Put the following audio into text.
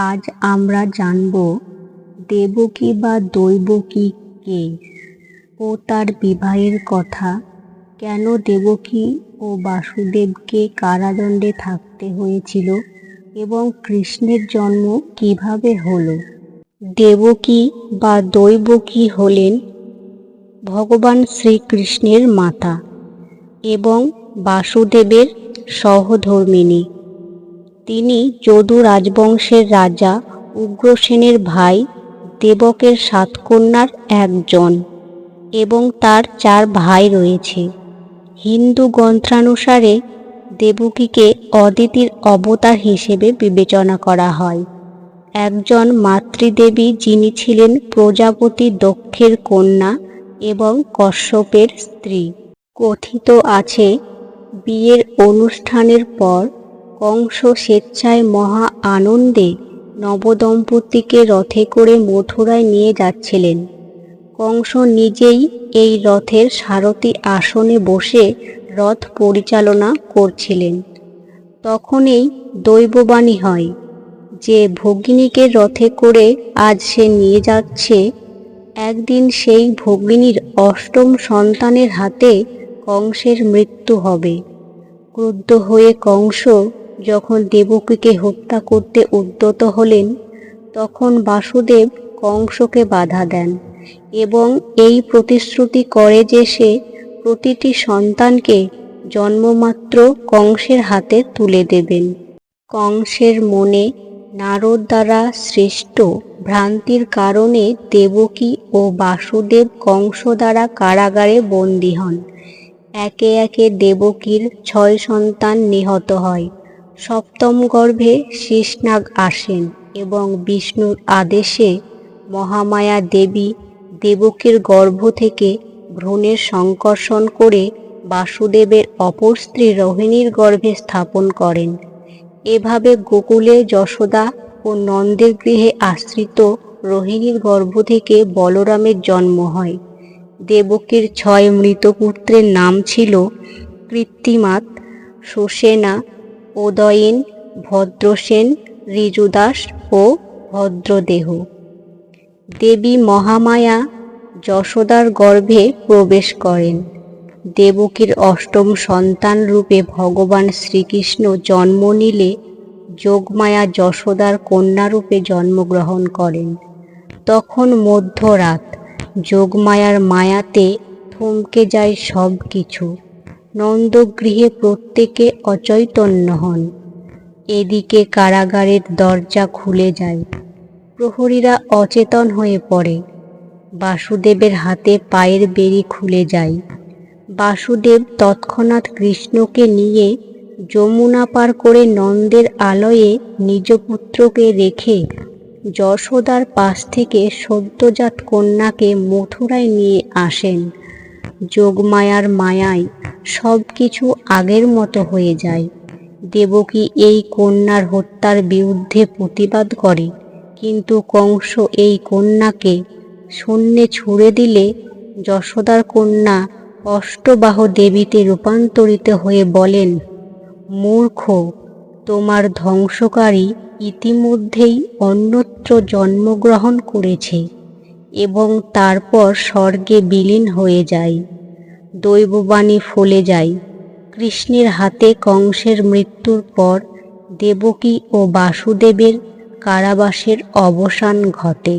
আজ আমরা জানব দেবকী বা দৈবকী কে ও তার বিবাহের কথা। কেন দেবকী ও বাসুদেবকে কারাদণ্ডে থাকতে হয়েছিল এবং কৃষ্ণের জন্ম কীভাবে হলো? দেবকী বা দৈবকী হলেন? ভগবান শ্রীকৃষ্ণের মাতা এবং বাসুদেবের সহধর্মিণী। তিনি যদু রাজবংশের রাজা উগ্রসেনের ভাই, দেবকের সাত কন্যার একজন এবং তার চার ভাই রয়েছে। হিন্দু গ্রন্থানুসারে দেবকীকে অদিতির অবতার হিসেবে বিবেচনা করা হয়। একজন মাতৃদেবী যিনি ছিলেন প্রজাপতি দক্ষের কন্যা এবং কশ্যপের স্ত্রী। কথিত আছে, বিয়ের অনুষ্ঠানের পর কংস স্বেচ্ছায় মহা আনন্দে নবদম্পতিকে রথে করে মথুরায় নিয়ে যাচ্ছিলেন। কংস নিজেই এই রথের সারথি আসনে বসে রথ পরিচালনা করছিলেন। তখনই দৈববাণী হয়, যে ভগিনীকে রথে করে আজ সে নিয়ে যাচ্ছে, একদিন সেই ভগিনীর অষ্টম সন্তানের হাতে কংসের মৃত্যু হবে। ক্রুদ্ধ হয়ে কংস যখন দেবকীকে হত্যা করতে উদ্যত হলেন, তখন বাসুদেব কংসকে বাধা দেন এবং এই প্রতিশ্রুতি করে যে সে প্রতিটি সন্তানকে জন্মমাত্র কংসের হাতে তুলে দেবেন। কংসের মনে নারদ দ্বারা সৃষ্ট ভ্রান্তির কারণে দেবকী ও বাসুদেব কংস দ্বারা কারাগারে বন্দী হন। একে একে দেবকীর ছয় সন্তান নিহত হয়। সপ্তম গর্ভে শেষনাগ আসেন এবং বিষ্ণুর আদেশে মহামায়া দেবী দেবকীর গর্ভ থেকে ভ্রূণের সংকর্ষণ করে বাসুদেবের অপর স্ত্রী রোহিণীর গর্ভে স্থাপন করেন। এভাবে গোকুলে যশোদা ও নন্দের গৃহে আশ্রিত রোহিণীর গর্ভ থেকে বলরামের জন্ম হয়। দেবকীর ছয় মৃত পুত্রের নাম ছিল কৃত্তিমাত সুসেনা উদয়ীন, ভদ্রসেন ঋজুদাস ও ভদ্রদেহ। দেবী মহামায়া যশোদার গর্ভে প্রবেশ করেন। দেবকীর অষ্টম সন্তান রূপে ভগবান শ্রীকৃষ্ণ জন্ম নিলে যোগমায়া যশোদার কন্যারূপে জন্মগ্রহণ করেন। তখন মধ্যরাত, যোগমায়ার মায়াতে থমকে যায় সব কিছু নন্দগৃহে প্রত্যেকে অচৈতন্য হন। এদিকে কারাগারের দরজা খুলে যায়। প্রহরীরা অচেতন হয়ে পড়ে। বাসুদেবের হাতে পায়ের বেরি খুলে যায়। বাসুদেব তৎক্ষণাৎ কৃষ্ণকে নিয়ে যমুনা পার করে নন্দের আলয়ে নিজ পুত্রকে রেখে যশোদার পাশ থেকে সদ্যজাত কন্যাকে মথুরায় নিয়ে আসেন। যোগমায়ার মায়ায় সব কিছু আগের মতো হয়ে যায়। দেবকী এই কন্যার হত্যার বিরুদ্ধে প্রতিবাদ করে, কিন্তু কংস এই কন্যাকে শূন্যে ছুড়ে দিলে যশোদার কন্যা অষ্টবাহ দেবীতে রূপান্তরিত হয়ে বলেন, মূর্খ, তোমার ধ্বংসকারী ইতিমধ্যেই অন্যত্র জন্মগ্রহণ করেছে। এবং তারপর স্বর্গে বিলীন হয়ে যায় দৈববাণী ফলে যায় কৃষ্ণের হাতে কংসের মৃত্যুর পর দেবকী ও বাসুদেবের কারাবাসের অবসান ঘটে।